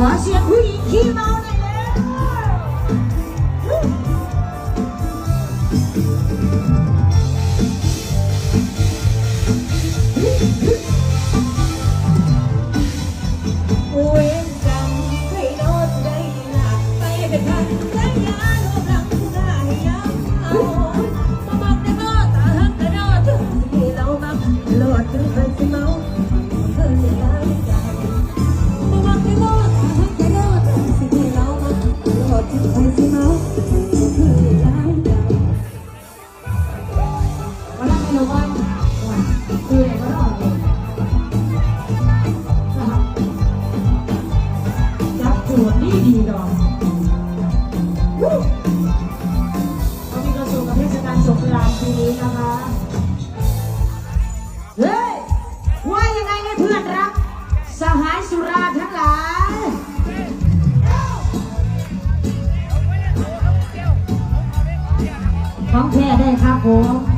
ขอเสียงผู้หญิงขี้เมาหน่อยเลย แค่ได้ครับผม